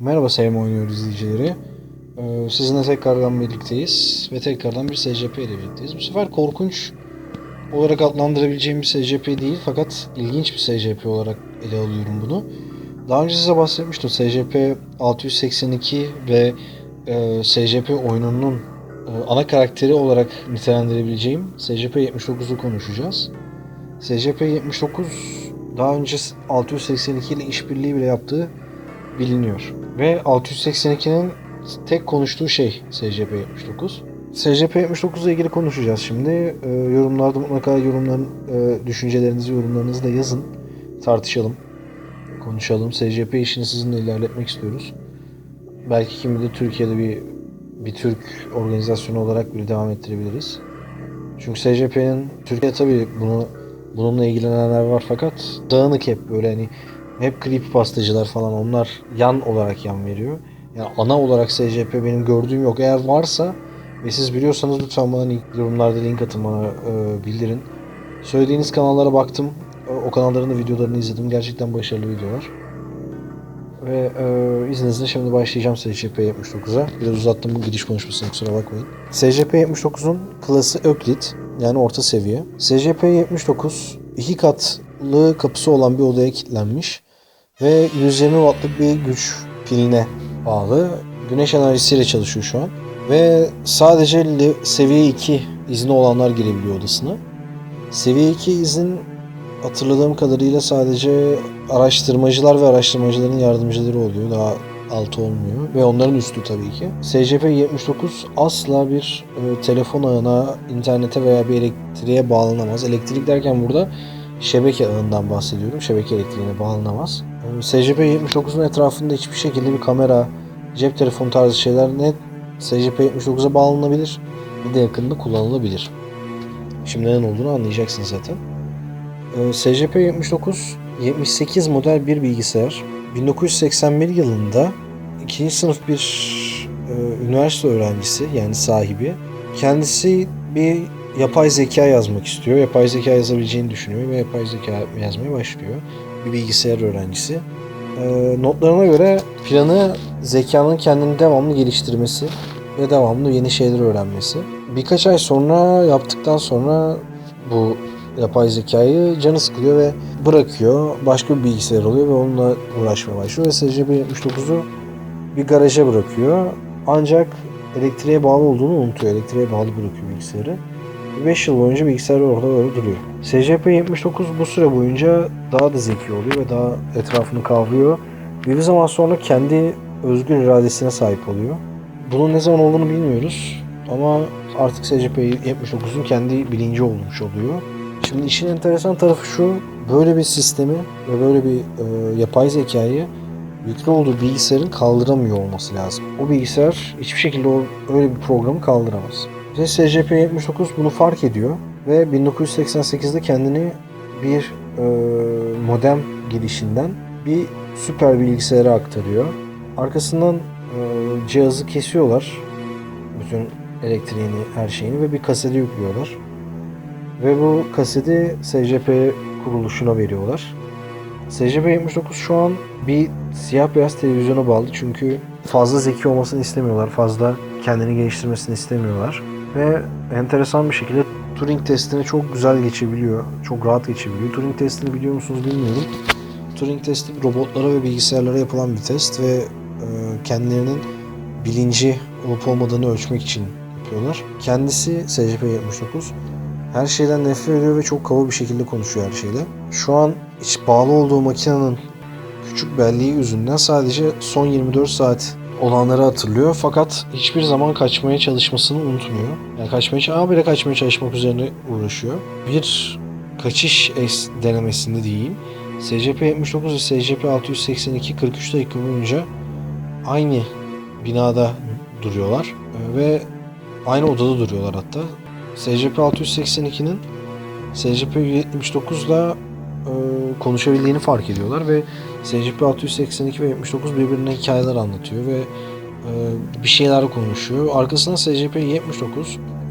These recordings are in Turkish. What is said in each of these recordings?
Merhaba Sevme Oynuyor izleyicileri. Ee, sizinle tekrardan birlikteyiz ve tekrardan bir SCP ile birlikteyiz. Bu sefer korkunç olarak adlandırabileceğim bir SCP değil fakat ilginç bir SCP olarak ele alıyorum bunu. Daha önce size bahsetmiştim SCP 682 ve e, SCP oyununun e, ana karakteri olarak nitelendirebileceğim SCP 79'u konuşacağız. SCP 79 daha önce 682 ile işbirliği bile yaptığı biliniyor. Ve 682'nin tek konuştuğu şey SCP-79. SCP-79 ile ilgili konuşacağız şimdi. Ee, yorumlarda mutlaka yorumların, e, düşüncelerinizi, yorumlarınızı da yazın. Tartışalım. Konuşalım. SCP işini sizinle ilerletmek istiyoruz. Belki kim bilir Türkiye'de bir bir Türk organizasyonu olarak bile devam ettirebiliriz. Çünkü SCP'nin Türkiye tabii bunu bununla ilgilenenler var fakat dağınık hep böyle hani hep creepypastacılar falan onlar yan olarak yan veriyor. Yani ana olarak SCP benim gördüğüm yok. Eğer varsa ve siz biliyorsanız lütfen bana yorumlarda link atın bana e, bildirin. Söylediğiniz kanallara baktım. E, O kanalların da videolarını izledim. Gerçekten başarılı videolar. Ve e, izninizle şimdi başlayacağım SCP-79'a. Biraz uzattım bu giriş konuşmasını kusura bakmayın. SCP-79'un klası Euclid yani orta seviye. SCP-79 iki katlı kapısı olan bir odaya kilitlenmiş ve 120 wattlık bir güç piline bağlı. Güneş enerjisiyle çalışıyor şu an. Ve sadece seviye 2 izni olanlar girebiliyor odasına. Seviye 2 izin hatırladığım kadarıyla sadece araştırmacılar ve araştırmacıların yardımcıları oluyor. Daha altı olmuyor. Ve onların üstü tabii ki. SCP-79 asla bir e, telefon ağına, internete veya bir elektriğe bağlanamaz. Elektrik derken burada şebeke ağından bahsediyorum. Şebeke elektriğine bağlanamaz. E, SCP-79'un etrafında hiçbir şekilde bir kamera, cep telefonu tarzı şeyler ne SCP-79'a bağlanabilir ne de yakında kullanılabilir. Şimdi ne olduğunu anlayacaksınız zaten. Ee, SCP-79 78 model bir bilgisayar. 1981 yılında ikinci sınıf bir e, üniversite öğrencisi yani sahibi. Kendisi bir yapay zeka yazmak istiyor. Yapay zeka yazabileceğini düşünüyor ve yapay zeka yazmaya başlıyor. Bir bilgisayar öğrencisi. Ee, notlarına göre planı zekanın kendini devamlı geliştirmesi ve devamlı yeni şeyler öğrenmesi. Birkaç ay sonra yaptıktan sonra bu yapay zekayı canı sıkılıyor ve bırakıyor. Başka bir bilgisayar alıyor ve onunla uğraşmaya başlıyor ve SCP-79'u bir garaja bırakıyor. Ancak elektriğe bağlı olduğunu unutuyor. Elektriğe bağlı bırakıyor bilgisayarı. 5 yıl boyunca bilgisayar orada böyle duruyor. SCP-79 bu süre boyunca daha da zeki oluyor ve daha etrafını kavruyor. Bir zaman sonra kendi özgür iradesine sahip oluyor. Bunun ne zaman olduğunu bilmiyoruz ama artık SCP-79'un kendi bilinci olmuş oluyor. Şimdi işin enteresan tarafı şu, böyle bir sistemi ve böyle bir e, yapay zekayı yüklü olduğu bilgisayarın kaldıramıyor olması lazım. O bilgisayar hiçbir şekilde o, öyle bir programı kaldıramaz. Ve SCP-79 bunu fark ediyor ve 1988'de kendini bir e, modem girişinden bir süper bilgisayara aktarıyor. Arkasından e, cihazı kesiyorlar. Bütün elektriğini, her şeyini ve bir kasete yüklüyorlar. Ve bu kaseti SCP kuruluşuna veriyorlar. SCP-79 şu an bir siyah beyaz televizyona bağlı çünkü fazla zeki olmasını istemiyorlar. Fazla kendini geliştirmesini istemiyorlar. Ve enteresan bir şekilde Turing testini çok güzel geçebiliyor. Çok rahat geçebiliyor. Turing testini biliyor musunuz bilmiyorum. Turing testi robotlara ve bilgisayarlara yapılan bir test ve e, kendilerinin bilinci olup olmadığını ölçmek için yapıyorlar. Kendisi SCP-79 her şeyden nefret ediyor ve çok kaba bir şekilde konuşuyor her şeyle. Şu an hiç bağlı olduğu makinenin küçük belleği yüzünden sadece son 24 saat olanları hatırlıyor fakat hiçbir zaman kaçmaya çalışmasını unutmuyor. Yani kaçmaya ama bile kaçmaya çalışmak üzerine uğraşıyor. Bir kaçış es- denemesinde diyeyim. SCP-79 ve SCP-682 43 dakika boyunca aynı binada duruyorlar Ee, ve aynı odada duruyorlar hatta. SCP-682'nin SCP-179'la e, konuşabildiğini fark ediyorlar ve SCP-682 ve 79 birbirine hikayeler anlatıyor ve e, bir şeyler konuşuyor. Arkasından SCP-79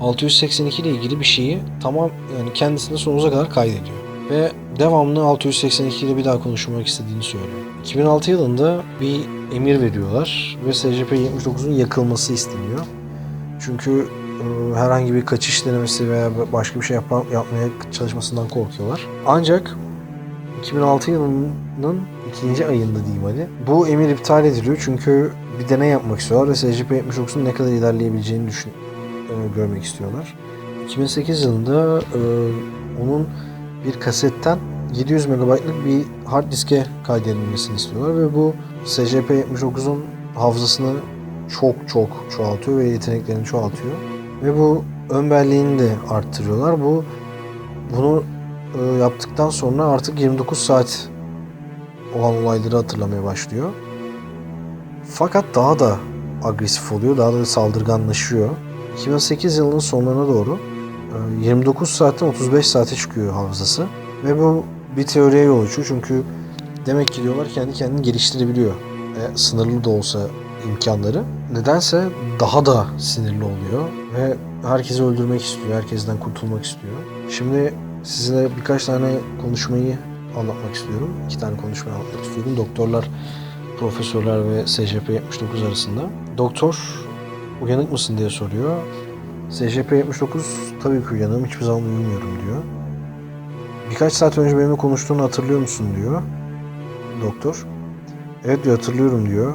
682 ile ilgili bir şeyi tamam yani kendisine sonsuza kadar kaydediyor. ve devamlı 682'de bir daha konuşmak istediğini söylüyor. 2006 yılında bir emir veriyorlar ve SCP-79'un yakılması isteniyor. Çünkü e, herhangi bir kaçış denemesi veya başka bir şey yapma, yapmaya çalışmasından korkuyorlar. Ancak 2006 yılının ikinci ayında diyeyim hadi. Bu emir iptal ediliyor çünkü bir deney yapmak istiyorlar ve SCP-79'un ne kadar ilerleyebileceğini düşün, e, görmek istiyorlar. 2008 yılında e, onun bir kasetten 700 MB'lık bir hard diske kaydedilmesini istiyorlar ve bu SCP-79'un hafızasını çok çok çoğaltıyor ve yeteneklerini çoğaltıyor. Ve bu ön belleğini de arttırıyorlar. Bu bunu yaptıktan sonra artık 29 saat olan olayları hatırlamaya başlıyor. Fakat daha da agresif oluyor, daha da saldırganlaşıyor. 2008 yılının sonlarına doğru e, 29 saatten 35 saate çıkıyor hafızası. Ve bu bir teoriye yol açıyor çünkü demek ki diyorlar kendi kendini geliştirebiliyor. E, sınırlı da olsa imkanları. Nedense daha da sinirli oluyor ve herkesi öldürmek istiyor, herkesten kurtulmak istiyor. Şimdi size birkaç tane konuşmayı anlatmak istiyorum. İki tane konuşmayı anlatmak istiyorum. Doktorlar, profesörler ve SCP-79 arasında. Doktor uyanık mısın diye soruyor. SCP-79 tabii ki uyanığım hiçbir zaman uyumuyorum diyor. Birkaç saat önce benimle konuştuğunu hatırlıyor musun diyor. Doktor. Evet diyor hatırlıyorum diyor.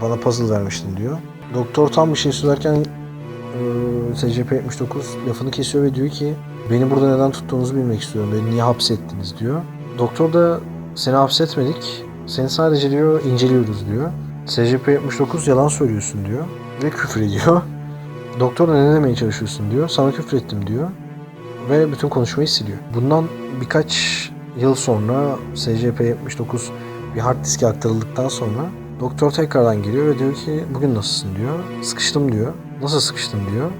Bana puzzle vermiştin diyor. Doktor tam bir şey söylerken e, SCP-79 lafını kesiyor ve diyor ki beni burada neden tuttuğunuzu bilmek istiyorum. Beni niye hapsettiniz diyor. Doktor da seni hapsetmedik. Seni sadece diyor inceliyoruz diyor. SCP-79 yalan söylüyorsun diyor. Ve küfür ediyor. Doktor da ne demeye çalışıyorsun diyor. Sana küfür ettim diyor. Ve bütün konuşmayı siliyor. Bundan birkaç yıl sonra SCP-79 bir hard diske aktarıldıktan sonra doktor tekrardan geliyor ve diyor ki bugün nasılsın diyor. Sıkıştım diyor. Nasıl sıkıştın diyor.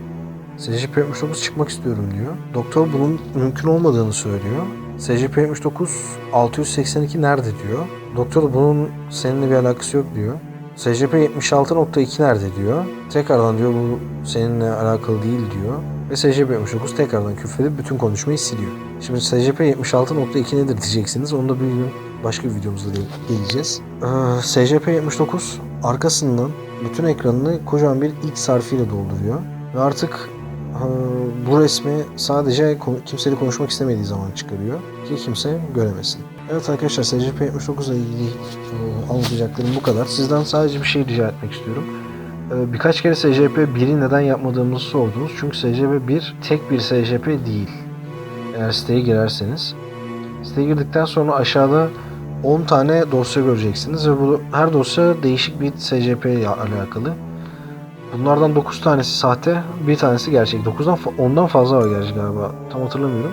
SCP-79 çıkmak istiyorum diyor. Doktor bunun mümkün olmadığını söylüyor. SCP-79 682 nerede diyor. Doktor da bunun seninle bir alakası yok diyor. SCP-76.2 nerede diyor. Tekrardan diyor bu seninle alakalı değil diyor. Ve SCP-79 tekrardan küfredip bütün konuşmayı siliyor. Şimdi SCP-76.2 nedir diyeceksiniz. Onu da bir gün başka bir videomuzda da geleceğiz. Ee, SCP-79 arkasından bütün ekranını kocaman bir X harfiyle dolduruyor. Ve artık bu resmi sadece kimseyle konuşmak istemediği zaman çıkarıyor. Ki kimse göremesin. Evet arkadaşlar SCP-79 ile ilgili e, anlatacaklarım bu kadar. Sizden sadece bir şey rica etmek istiyorum. E, birkaç kere SCP-1'i neden yapmadığımızı sordunuz. Çünkü SCP-1 tek bir SCP değil. Eğer siteye girerseniz. Siteye girdikten sonra aşağıda 10 tane dosya göreceksiniz ve bu her dosya değişik bir SCP ile alakalı. Bunlardan 9 tanesi sahte, bir tanesi gerçek. 9'dan fa- 10'dan fazla var gerçek galiba. Tam hatırlamıyorum.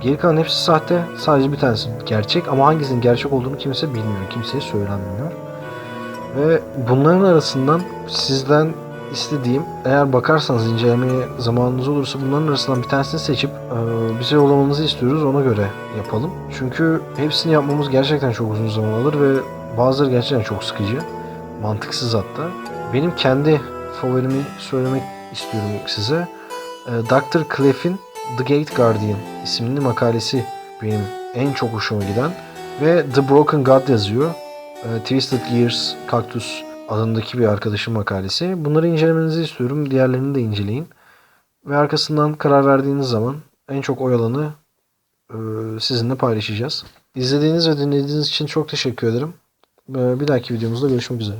Geri kalan hepsi sahte. Sadece bir tanesi gerçek ama hangisinin gerçek olduğunu kimse bilmiyor. Kimseye söylenmiyor. Ve bunların arasından sizden istediğim eğer bakarsanız incelemeye zamanınız olursa bunların arasından bir tanesini seçip e, bize yollamanızı istiyoruz ona göre yapalım. Çünkü hepsini yapmamız gerçekten çok uzun zaman alır ve bazıları gerçekten çok sıkıcı. Mantıksız hatta. Benim kendi favorimi söylemek istiyorum size. E, Dr. Cleff'in The Gate Guardian isimli makalesi benim en çok hoşuma giden ve The Broken God yazıyor. E, Twisted Gears Cactus adındaki bir arkadaşın makalesi. Bunları incelemenizi istiyorum. Diğerlerini de inceleyin. Ve arkasından karar verdiğiniz zaman en çok oy alanı e, sizinle paylaşacağız. İzlediğiniz ve dinlediğiniz için çok teşekkür ederim. E, Bir dahaki videomuzda görüşmek üzere.